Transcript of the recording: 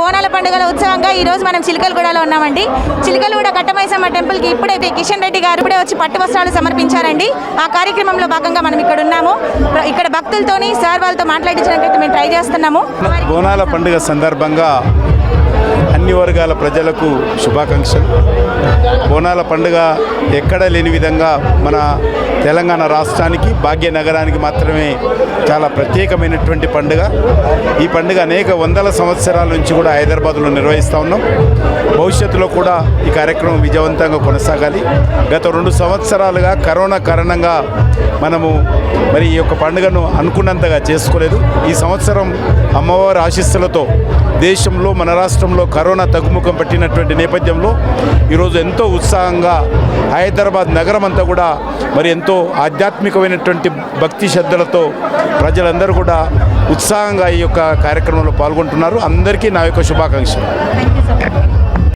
బోనాల పండుగల ఉత్సవంగా ఈ రోజు మనం చిలకలగూడలో ఉన్నామండి. చిలకలగూడ కట్టమైసమ్మ టెంపుల్కి ఇప్పుడైతే కిషన్ రెడ్డి గారు ఇప్పుడే వచ్చి పట్టు వస్త్రాలు సమర్పించారండి. ఆ కార్యక్రమంలో భాగంగా మనం ఇక్కడ ఉన్నాము. ఇక్కడ భక్తులతోని సార్ వాళ్ళతో మాట్లాడించడానికి మేము ట్రై చేస్తున్నాము. బోనాల పండుగ సందర్భంగా అన్ని వర్గాల ప్రజలకు శుభాకాంక్షలు. బోనాల పండుగ ఎక్కడ లేని విధంగా మన తెలంగాణ రాష్ట్రానికి భాగ్యనగరానికి మాత్రమే చాలా ప్రత్యేకమైనటువంటి పండుగ. ఈ పండుగ అనేక వందల సంవత్సరాల నుంచి కూడా హైదరాబాద్లో నిర్వహిస్తూ ఉన్నాం. భవిష్యత్తులో కూడా ఈ కార్యక్రమం విజయవంతంగా కొనసాగాలి. గత రెండు సంవత్సరాలుగా కరోనా కారణంగా మనము మరి ఈ యొక్క పండుగను అనుకున్నంతగా చేసుకోలేదు. ఈ సంవత్సరం అమ్మవారి ఆశీస్సులతో దేశంలో మన రాష్ట్రంలో కరోనా తగ్గుముఖం పట్టినటువంటి నేపథ్యంలో ఈరోజు ఎంతో ఉత్సాహంగా హైదరాబాద్ నగరం అంతా కూడా మరి ఎంతో ఆధ్యాత్మికమైనటువంటి భక్తి శ్రద్ధలతో ప్రజలందరూ కూడా ఉత్సాహంగా ఈ యొక్క కార్యక్రమంలో పాల్గొంటున్నారు. అందరికీ నా యొక్క శుభాకాంక్షలు.